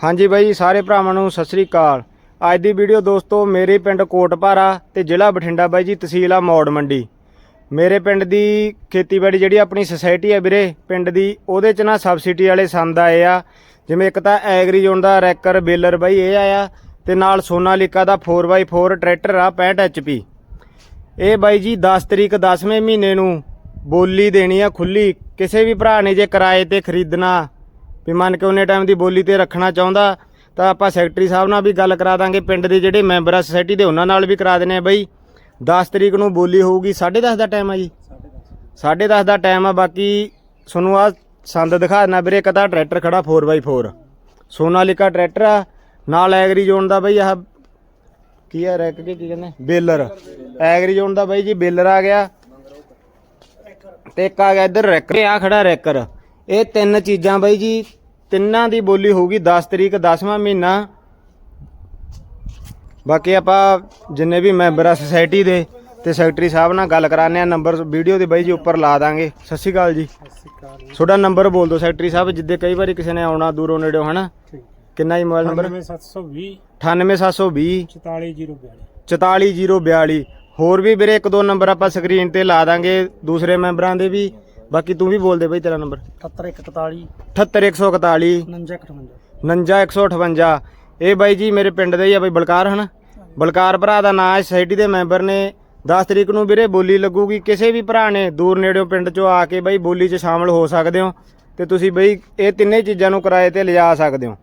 ਹਾਂਜੀ ਬਾਈ, ਸਾਰੇ ਭਰਾਵਾਂ ਨੂੰ ਸਤਿ ਸ੍ਰੀ ਅਕਾਲ। ਅੱਜ ਦੀ ਵੀਡੀਓ ਦੋਸਤੋ ਮੇਰੇ ਪਿੰਡ ਕੋਟਪਾਰਾ ਤੇ ਜ਼ਿਲ੍ਹਾ ਬਠਿੰਡਾ ਬਾਈ ਜੀ, ਤਹਿਸੀਲ ਆ ਮੌੜ ਮੰਡੀ। ਮੇਰੇ ਪਿੰਡ ਦੀ ਖੇਤੀਬਾੜੀ ਜਿਹੜੀ ਆਪਣੀ ਸੁਸਾਇਟੀ ਆ ਵੀਰੇ, ਪਿੰਡ ਦੀ, ਉਹਦੇ ਚ ਨਾ ਸਬਸਿਡੀ ਵਾਲੇ ਸੰਦ ਆਏ ਆ। ਜਿਵੇਂ ਇੱਕ ਤਾਂ ਐਗਰੀ ਜ਼ੋਨ ਦਾ ਰੈਕਰ ਬੇਲਰ ਬਾਈ ਇਹ ਆਇਆ, ਤੇ ਨਾਲ ਸੋਨਾਲੀਕਾ ਦਾ 4x4 ਟਰੈਕਟਰ ਆ 65 HP ਇਹ ਬਾਈ ਜੀ 10 ਤਰੀਕ 10ਵੇਂ ਮਹੀਨੇ ਨੂੰ ਬੋਲੀ ਦੇਣੀ ਆ ਖੁੱਲੀ। ਕਿਸੇ ਵੀ ਭਰਾ ਨੇ ਜੇ ਕਿਰਾਏ ਤੇ ਖਰੀਦਣਾ ਵੀ ਮੰਨ ਕੇ ਉਹਨੇ ਟਾਈਮ ਦੀ ਬੋਲੀ ਤੇ ਰੱਖਣਾ ਚਾਹੁੰਦਾ, ਤਾਂ ਆਪਾਂ ਸੈਕਟਰੀ ਸਾਹਿਬ ਨਾਲ ਵੀ ਗੱਲ ਕਰਾ ਦਾਂਗੇ, ਪਿੰਡ ਦੇ ਜਿਹੜੇ ਮੈਂਬਰ ਆ ਸੁਸਾਇਟੀ ਦੇ, ਉਹਨਾਂ ਨਾਲ ਵੀ ਕਰਾ ਦਿੰਦੇ ਆ ਬਈ। 10 ਤਰੀਕ ਨੂੰ ਬੋਲੀ ਹੋਊਗੀ 10:30 ਦਾ ਟਾਈਮ ਆ ਜੀ। 10:30 ਦਾ ਟਾਈਮ ਆ, ਬਾਕੀ ਤੁਹਾਨੂੰ ਆ ਸੰਦ ਦਿਖਾ ਦੇਣਾ ਵੀਰੇ, ਇੱਕ ਤਾਂ ਟਰੈਕਟਰ ਖੜਾ 4x4 ਸੋਨਾਲੀਕਾ ਟਰੈਕਟਰ ਆ, ਨਾਲ ਐਗਰੀ ਜ਼ੋਨ ਦਾ ਬਈ ਆਹ, ਕੀ ਆ ਰੈਕ ਕੇ, ਕੀ ਕਹਿੰਦੇ? ਬੇਲਰ। ਐਗਰੀ ਜ਼ੋਨ ਦਾ ਬਾਈ ਜੀ, ਬੇਲਰ ਆ ਗਿਆ। ਤੇ ਇੱਕ ਆ ਗਿਆ ਇੱਧਰ ਰੈਕਰ। ਆ ਖੜਾ ਰੈਕਰ। ਇਹ ਤਿੰਨ ਚੀਜ਼ਾਂ ਬਾਈ ਜੀ ਤਿੰਨਾਂ ਦੀ ਬੋਲੀ ਹੋਊਗੀ 10 ਤਰੀਕ 10ਵਾਂ ਮਹੀਨਾ। ਬਾਕੀ ਆਪਾਂ ਜਿੰਨੇ ਵੀ ਮੈਂਬਰ ਆ ਸੁਸਾਇਟੀ ਦੇ ਤੇ ਸੈਕਟਰੀ ਸਾਹਿਬ ਨਾਲ ਗੱਲ ਕਰਾਣੇ ਆ ਨੰਬਰ ਵੀਡੀਓ ਦੇ ਬਾਈ ਜੀ ਉੱਪਰ ਲਾ ਦਾਂਗੇ। ਸਤਿ ਸ਼੍ਰੀ ਅਕਾਲ ਜੀ। ਤੁਹਾਡਾ ਨੰਬਰ ਬੋਲ ਦਿਓ ਸੈਕਟਰੀ ਸਾਹਿਬ ਜਿੱਦੇ ਕਈ ਵਾਰੀ ਕਿਸੇ ਨੇ ਆਉਣਾ ਦੂਰੋਂ ਨੇੜਿਓਂ ਹਨਾ? ਕਿੰਨਾ ਜੀ ਮੋਬਾਈਲ ਨੰਬਰ 9720 98720 44042 44042 ਹੋਰ ਵੀ ਵੀਰੇ ਇੱਕ ਦੋ ਨੰਬਰ ਆਪਾਂ ਸਕਰੀਨ ਤੇ ਲਾ ਦਾਂਗੇ ਦੂਸਰੇ ਮੈਂਬਰਾਂ ਦੇ ਵੀ। ਬਾਕੀ ਤੂੰ ਵੀ ਬੋਲ ਦੇ ਬਈ ਤੇਰਾ ਨੰਬਰ 7141 78141 4958 59158 ਇਹ ਬਾਈ ਜੀ ਮੇਰੇ ਪਿੰਡ ਦੇ ਹੀ ਆ ਬਈ ਬਲਕਾਰ ਹਨ। ਬਲਕਾਰ ਭਰਾ ਦਾ ਨਾਂ ਹੈ ਸੋਸਾਇਟੀ ਦੇ ਮੈਂਬਰ ਨੇ। 10 ਤਰੀਕ ਨੂੰ ਵੀਰੇ ਬੋਲੀ ਲੱਗੂਗੀ। ਕਿਸੇ ਵੀ ਭਰਾ ਨੇ ਦੂਰ ਨੇੜਿਓਂ ਪਿੰਡ ਚੋਂ ਆ ਕੇ ਬਈ ਬੋਲੀ 'ਚ ਸ਼ਾਮਲ ਹੋ ਸਕਦੇ ਹੋ। ਤੇ ਤੁਸੀਂ ਬਈ ਇਹ ਤਿੰਨੇ ਚੀਜ਼ਾਂ ਨੂੰ ਕਿਰਾਏ ਤੇ ਲਿਜਾ ਸਕਦੇ ਹੋ।